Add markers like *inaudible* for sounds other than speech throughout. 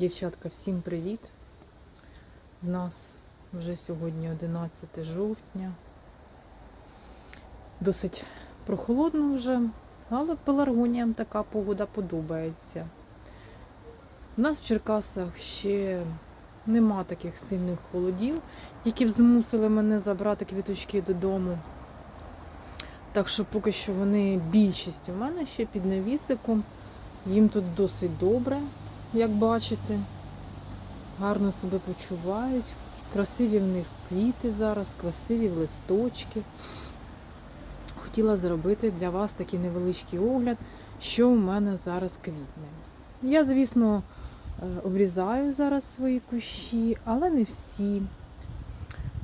Дівчатка, всім привіт! У нас вже сьогодні 11 жовтня. Досить прохолодно вже, але пеларгоніям така погода подобається. У нас в Черкасах ще нема таких сильних холодів, які б змусили мене забрати квіточки додому. Так що поки що вони більшість у мене ще під навісиком. Їм тут досить добре, як бачите. Гарно себе почувають. Красиві в них квіти зараз, красиві листочки. Хотіла зробити для вас такий невеличкий огляд, що у мене зараз квітне. Я, звісно, е, обрізаю зараз свої кущі, але не всі.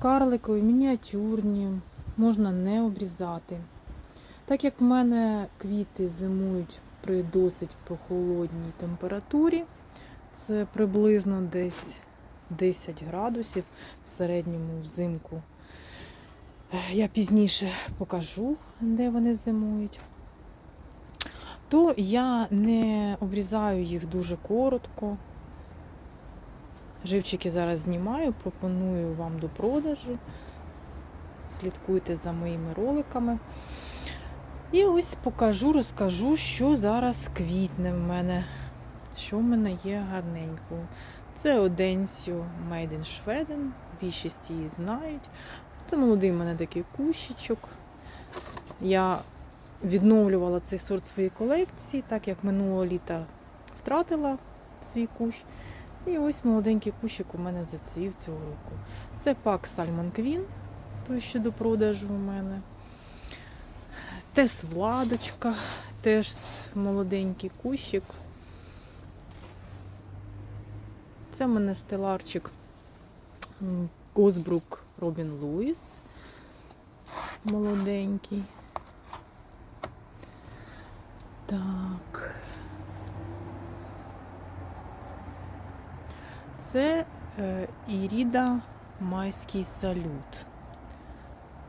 Карликові, мініатюрні, можна не обрізати. Так як в мене квіти зимують при досить прохолодній температурі, це приблизно десь 10 градусів в середньому взимку. Е, Я пізніше покажу, де вони зимують. То я не обрізаю їх дуже коротко. Живчики зараз знімаю, пропоную вам до продажу. Слідкуйте за моїми роликами. І ось покажу, розкажу, що зараз квітне в мене. Що в мене є гарненького. Це Оденсіо Made in Schweden. Більшість її знають. Це молодий в мене такий кущичок. Я відновлювала цей сорт своєї колекції, так як минулого літа втратила свій кущ. І ось молоденький кущик у мене зацвів цього року. Це пак Salmon Queen, той, що до продажу у мене. Тес Владочка, теж молоденький кущик. Це в мене стеларчик Козбрук Робін Луїс. Молоденький. Так. Це е, Іріда Майський салют.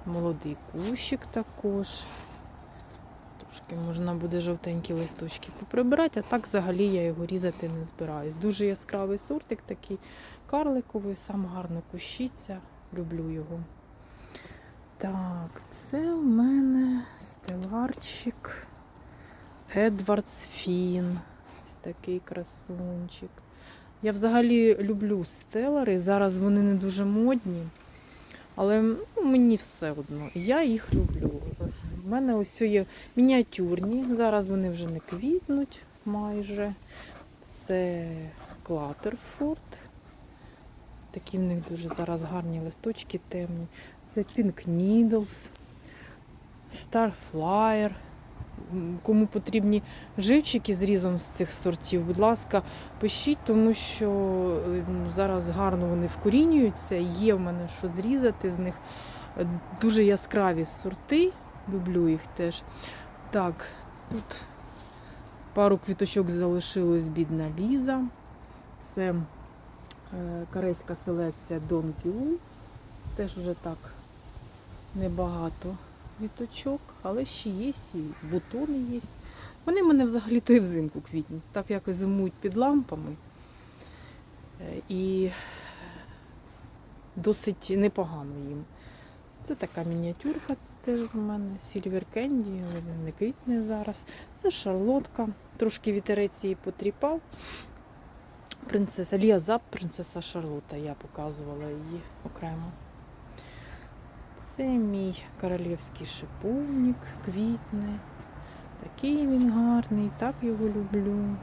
Молодий кущик також. Трошки можна буде жовтенькі листочки поприбирати, а так взагалі я його різати не збираюсь. Дуже яскравий сортик такий карликовий, сам гарно кущиться, люблю його. Так, це у мене стеларчик Едвардс Фін. Ось такий красунчик. Я взагалі люблю стелари. Зараз вони не дуже модні, але ну, мені все одно. Я їх люблю. У мене ось є мініатюрні. Зараз вони вже не квітнуть майже. Це Клатерфорд. Такі в них дуже зараз гарні листочки темні. Це Pink Needles, Starflyer. Кому потрібні живчики з різом з цих сортів, будь ласка, пишіть, тому що е, ну, зараз гарно вони вкорінюються. Є в мене що зрізати з них. Е, Дуже яскраві сорти. Люблю їх теж. Так, тут пару квіточок залишилось бідна Ліза. Це е, корейська селекція Don Gyu. Теж вже так небагато квіточок, але ще є, і бутони є. Вони в мене взагалі то і взимку квітні, так як і зимують під лампами. Е, І досить непогано їм. Це така мініатюрка теж у мене. Candy, але не квітне зараз. Це шарлотка. Трошки вітерець її потріпав. Принцеса Ліазап, принцеса Шарлота. Я показувала її окремо. Це мій королівський шиповник, квітне. Такий він гарний, так його люблю.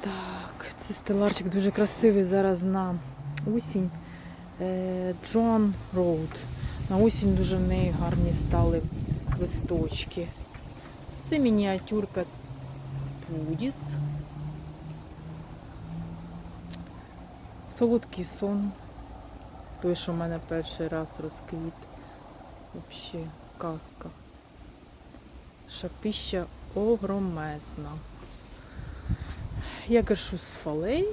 Так, це стеларчик дуже красивий зараз на осінь. Е, Джон Роуд. На осінь дуже в неї гарні стали листочки. Це мініатюрка Пудіс. Солодкий сон. Той, що в мене перший раз розквіт. Взагалі казка. Шапіща огромезна. Я кершу з фалей.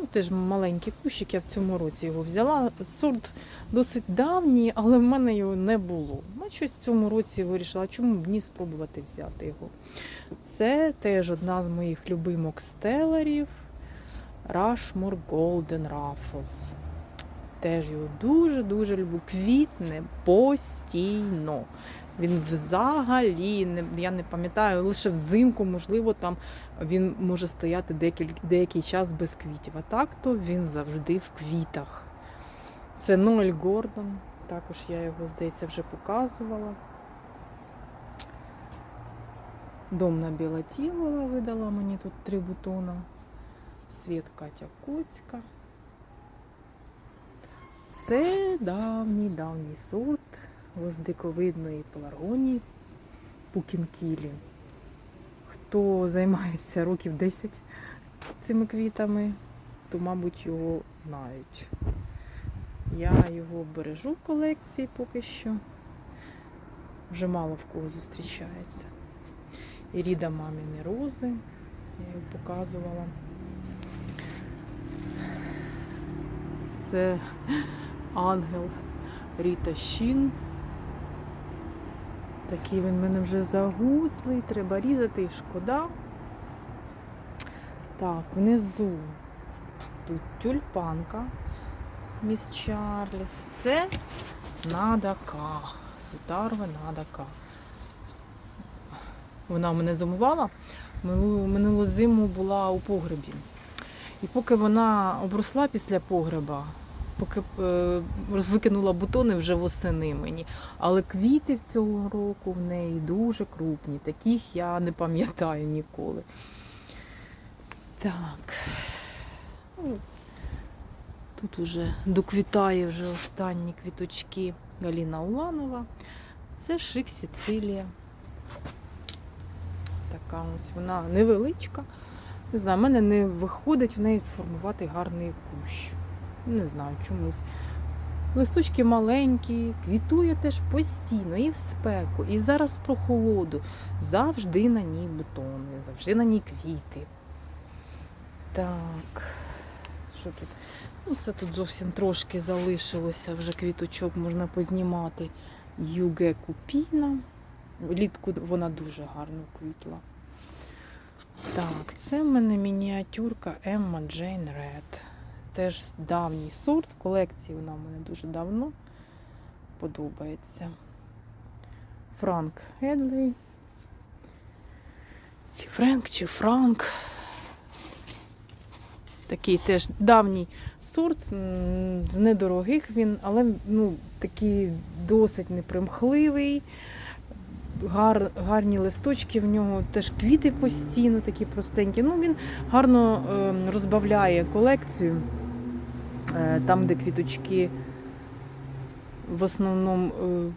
Ну, теж маленький кущик, я в цьому році його взяла. Сорт досить давній, але в мене його не було. Ми щось в цьому році вирішила, чому б ні спробувати взяти його. Це теж одна з моїх любимок стелерів. Rushmore Golden Ruffles. Теж його дуже-дуже люблю. Квітне постійно. Він взагалі не я не пам'ятаю, лише взимку, можливо, там він може стояти декіль, деякий час без квітів. А так то він завжди в квітах. Це Ноель Гордон. Також я його, здається, вже показувала. Домна біла тілова видала мені тут три бутона. Світ Катя Коцька. Це давній-давній сорт гвоздиковидної пеларгонії Пукінкілі. Хто займається років 10 цими квітами, то, мабуть, його знають. Я його бережу в колекції поки що. Вже мало в кого зустрічається. І Ріда маміни рози. Я його показувала. Це ангел Ріта Щін. Такий він в мене вже загуслий, треба різати і шкода. Так, внизу тут тюльпанка міс Чарльз. Це надака. Сутарва надака. Вона мене замувала. Минулу, минулу зиму була у погребі. І поки вона обросла після погреба, поки е, викинула бутони вже восени мені. Але квіти в цього року в неї дуже крупні. Таких я не пам'ятаю ніколи. Так. Ну, Тут уже доквітає вже останні квіточки Галіна Уланова. Це шик Сицилія. Така ось вона невеличка. Не знаю, в мене не виходить в неї сформувати гарний кущ. Не знаю чомусь. Листочки маленькі, квітує теж постійно, і в спеку, і зараз про холоду. Завжди на ній бутони, завжди на ній квіти. Так, що тут? Ну, це тут зовсім трошки залишилося, вже квіточок можна познімати. Юге Купіна. Влітку вона дуже гарно квітла. Так, це в мене мініатюрка Emma Jane Red. Теж давній сорт. Колекції вона в мене дуже давно подобається. Франк Гедлей. Чи Френк, чи Франк. Такий теж давній сорт, з недорогих він, але ну, такий досить непримхливий. Гар, гарні листочки в нього, теж квіти постійно, такі простенькі. Ну, він гарно е, розбавляє колекцію. Е, там, де квіточки в основному е,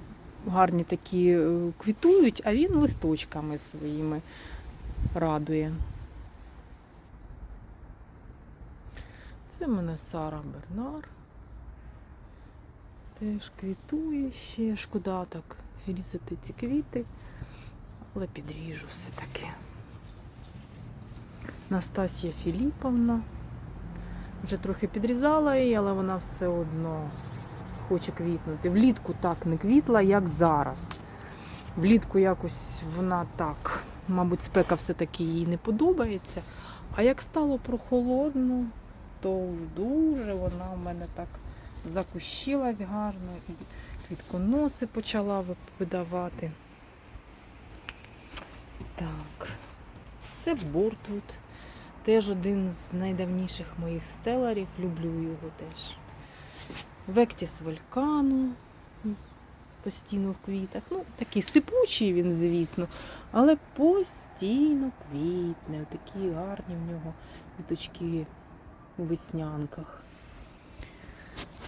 гарні такі е, квітують, а він листочками своїми радує. Це в мене Сара Бернар. Теж квітує ще. Шкода так різати ці квіти, але підріжу все-таки. Настасія Філіповна. Вже трохи підрізала її, але вона все одно хоче квітнути. Влітку так не квітла, як зараз. Влітку якось вона так, мабуть, спека все-таки їй не подобається. А як стало прохолодно, то дуже вона в мене так закущилась гарно і квітконоси почала видавати. Так, це Бортвуд. Теж один з найдавніших моїх стеларів. Люблю його теж. Вектіс Вулькану постійно в квітах. Ну, такий сипучий він, звісно, але постійно квітне. Такі гарні в нього квіточки у веснянках.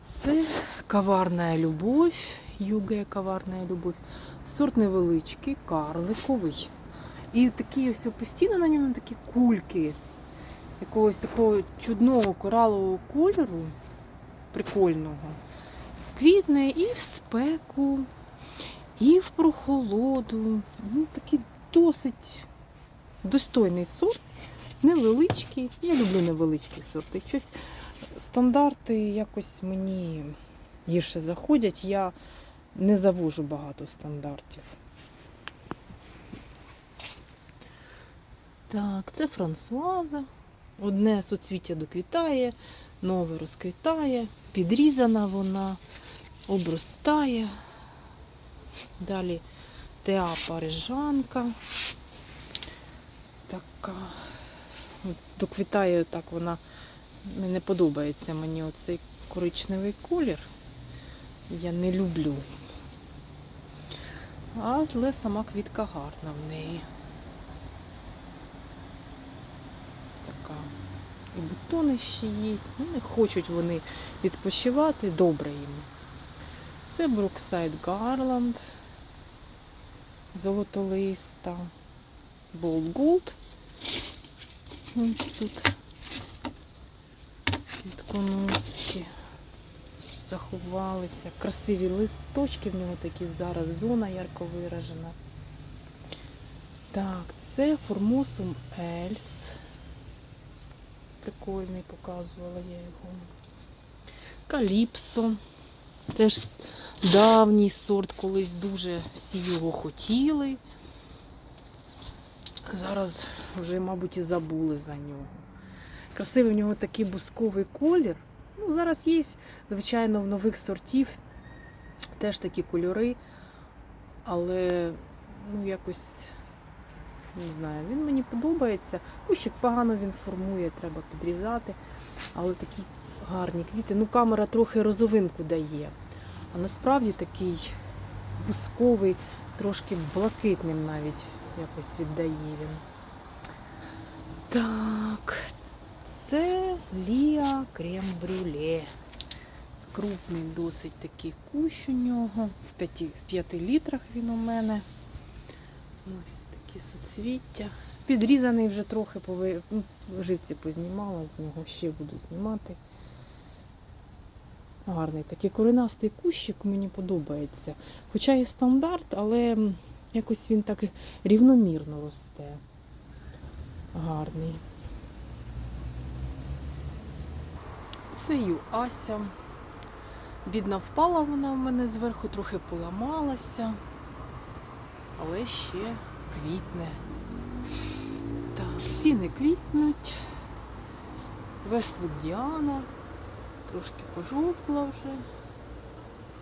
Це коварна любов, юге коварна любов. Сорт невеличкий, карликовий. І такі ось постійно на ньому такі кульки якогось такого чудного коралового кольору, прикольного. Квітне і в спеку, і в прохолоду. Ну, такий досить достойний сорт. невеличкі. Я люблю невеличкі сорти. Щось стандарти якось мені гірше заходять. Я не завожу багато стандартів. Так, це Франсуаза. Одне суцвіття доквітає, нове розквітає, підрізана вона, обростає. Далі Теа парижанка. Така. Доквітає так вона. Не подобається мені оцей коричневий колір. Я не люблю. Але сама квітка гарна в неї. Така. І бутони ще є. Ну, не хочуть вони відпочивати, добре їм. Це Бруксайд Гарланд. Золотолиста. Болд Гулд. Ось тут квітконоски заховалися. Красиві листочки в нього такі зараз. Зона ярко виражена. Так, це Формосум Ельс. Прикольний, показувала я його. Каліпсо. Теж давній сорт, колись дуже всі його хотіли. Зараз вже, мабуть, і забули за нього. Красивий в нього такий бусковий колір. Ну, зараз є, звичайно, в нових сортів теж такі кольори, але ну, якось не знаю, він мені подобається. Кущик погано він формує, треба підрізати. Але такі гарні квіти. Ну, камера трохи розовинку дає. А насправді такий бусковий, трошки блакитним навіть якось віддає він. Так, це Ліа крем брюле. Крупний досить такий кущ у нього. В 5, 5 літрах він у мене. Ось такі суцвіття. Підрізаний вже трохи, пови... ну, живці познімала, з нього ще буду знімати. Гарний такий коренастий кущик мені подобається. Хоча і стандарт, але якось він так рівномірно росте. Гарний. Це Юася. Бідна впала вона в мене зверху, трохи поламалася, але ще квітне. Так, всі квітнуть. Вествуд Діана трошки пожовкла вже,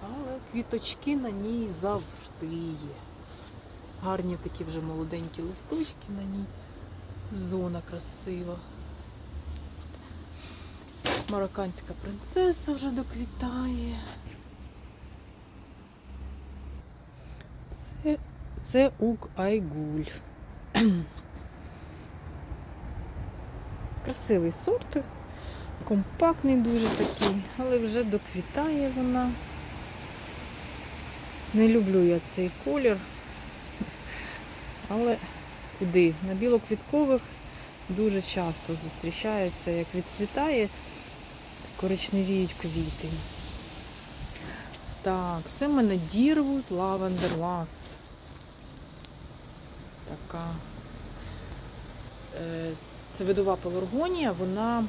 але квіточки на ній завжди є. Гарні такі вже молоденькі листочки на ній. Зона красива. Марокканська принцеса вже доквітає. Це, це ук Айгуль. Красивий сорт, компактний дуже такий, але вже доквітає вона. Не люблю я цей колір. Але куди? На білоквіткових дуже часто зустрічається, як відцвітає, коричневіють квіти. Так, це в мене Дірвуд Lass. Така. Е, Це видова пеларгонія, вона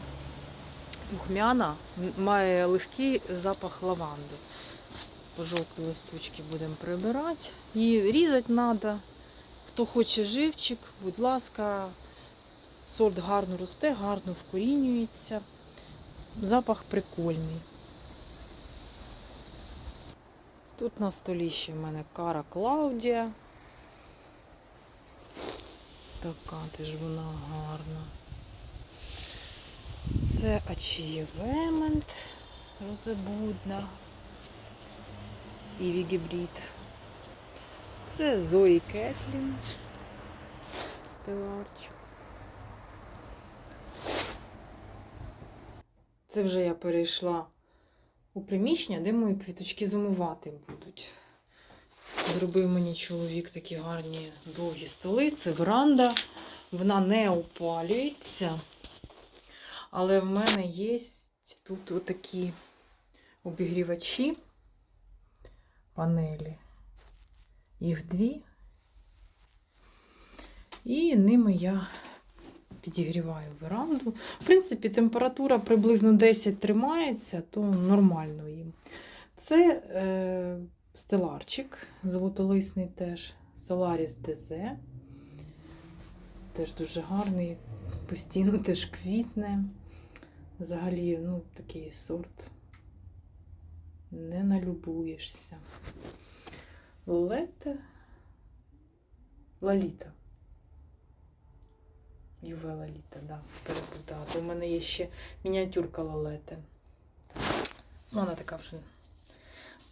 духмяна, має легкий запах лаванди. Пожовклі листочки будемо прибирати. Її різати треба. Хто хоче живчик, будь ласка, сорт гарно росте, гарно вкорінюється. Запах прикольний. Тут на столі ще в мене кара Клаудія. Така теж вона гарна. Це Ачієвемент розебудна. Іві гібрид. Це Зої Кетлін. Стеларчик. Це вже я перейшла у приміщення, де мої квіточки зимувати будуть. Зробив мені чоловік такі гарні довгі столи. Це веранда. Вона не опалюється. Але в мене є тут отакі обігрівачі, панелі. Їх дві. І ними я підігріваю веранду. В принципі, температура приблизно 10 тримається, то нормально їм. Це е, стеларчик, золотолисний теж, Solaris DZ. Теж дуже гарний, постійно теж квітне. Взагалі, ну, такий сорт. Не налюбуєшся. Лолета. Лаліта. Юве Лаліта, да, перепутала. В мене є ще мініатюрка Лолети. Ну, Вона така вже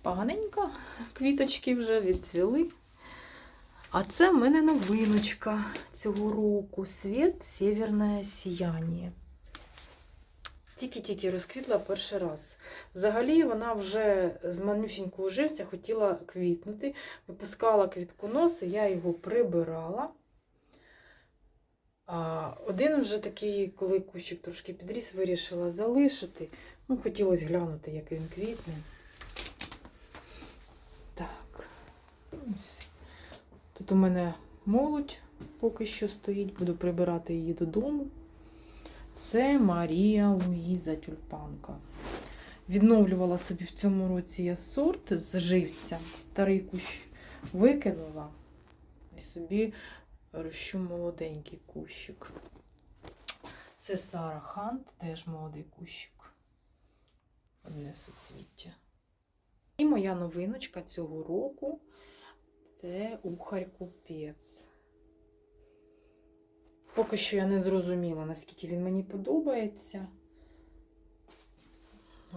поганенька. Квіточки вже відцвіли. А це в мене новиночка цього року. Світ Сєвєрне сіяння. Тільки-тільки розквітла перший раз. Взагалі вона вже з манюсінького живця хотіла квітнути. Випускала квітконоси, я його прибирала. А один вже такий, коли кущик трошки підріс, вирішила залишити. Ну, хотілося глянути, як він квітне. Так. Тут у мене молодь поки що стоїть, буду прибирати її додому. Це Марія Луїза Тюльпанка. Відновлювала собі в цьому році я сорт з живця. Старий кущ викинула і собі рощу молоденький кущик. Це Сара Хант, теж молодий кущик. Одне суцвіття. І моя новиночка цього року це ухарь купець. Поки що я не зрозуміла, наскільки він мені подобається.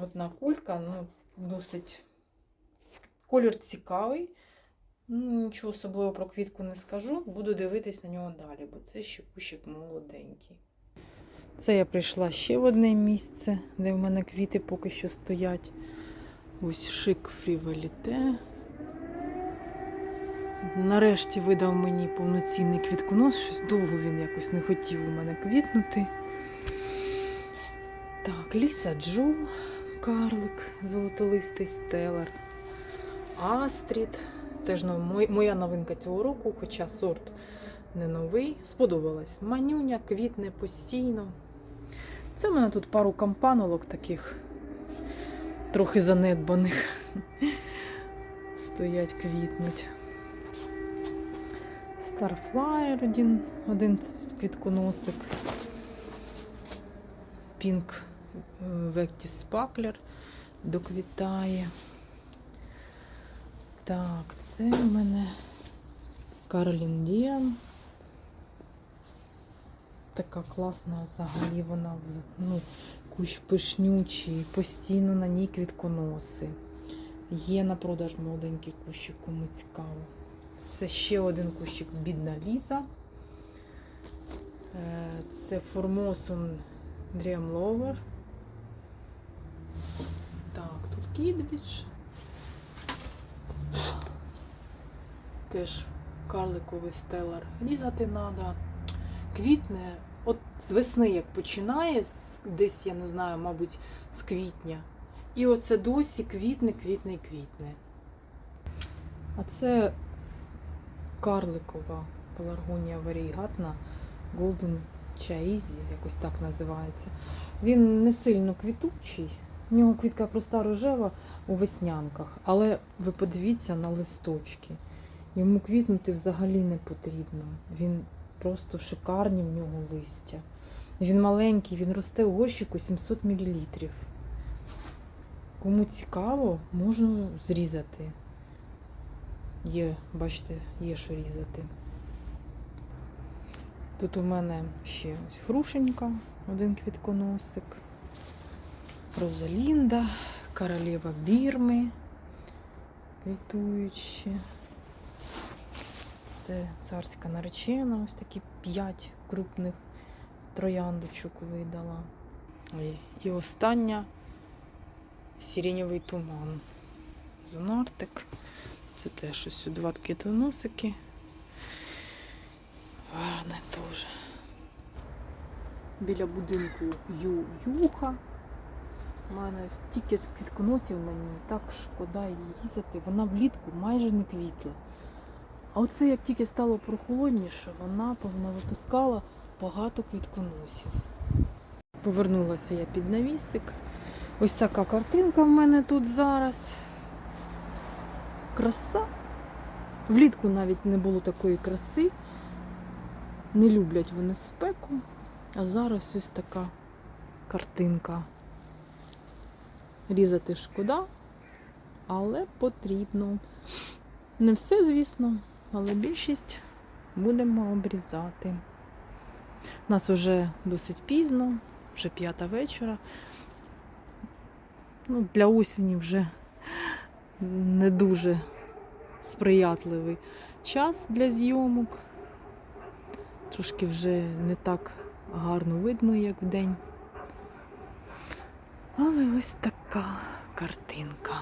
Одна кулька, ну, досить колір цікавий. Ну, нічого особливого про квітку не скажу. Буду дивитись на нього далі, бо це ще кущик молоденький. Це я прийшла ще в одне місце, де в мене квіти поки що стоять. Ось шик фріваліте. Нарешті видав мені повноцінний квітконос. Щось довго він якось не хотів у мене квітнути. Так, Ліса Джо, карлик, золотолистий стелар. Астрід. Теж моя новинка цього року, хоча сорт не новий. Сподобалась. Манюня, квітне постійно. Це в мене тут пару кампанолок таких трохи занедбаних. *laughs* Стоять, квітнуть. Starflyer один, один квітконосик. Пінк Vectis Спаклер доквітає. Так, це в мене Карлін Діан. Така класна взагалі вона ну, кущ пишнючий, постійно на ній квітконоси. Є на продаж молоденький кущик, кому цікаво. Це ще один кущик бідна Ліза. Е, Це Формосум Lover. Так, тут Кідвіч. Теж карликовий стелар. Різати треба. Квітне. От з весни як починає, десь, я не знаю, мабуть, з квітня. І оце досі квітне, квітне і квітне. А це карликова пеларгонія варігатна Golden Chaezy, якось так називається. Він не сильно квітучий. У нього квітка проста рожева у веснянках, але ви подивіться на листочки. Йому квітнути взагалі не потрібно. Він просто шикарні в нього листя. Він маленький, він росте у горщику 700 мл. Кому цікаво, можна зрізати. Є, бачите, є що різати. Тут у мене ще ось грушенька, один квітконосик, Розалінда, королева Бірми, квітуючі. Це царська наречена, ось такі п'ять крупних трояндочок видала. Ой, І остання сиренєвий туман. Зонартик. Це теж ось два квітоносики. Гарне теж. Біля будинку Ю Юха. У мене стільки квітконосів на ній, так шкода її різати. Вона влітку майже не квітла. А оце як тільки стало прохолодніше, вона повна випускала багато квітконосів. Повернулася я під навісик. Ось така картинка в мене тут зараз. Краса. Влітку навіть не було такої краси. Не люблять вони спеку. А зараз ось така картинка. Різати шкода, але потрібно. Не все, звісно, але більшість будемо обрізати. У нас вже досить пізно, вже п'ята вечора. Ну, для осені вже не дуже сприятливий час для зйомок. Трошки вже не так гарно видно, як в день. Але ось така картинка.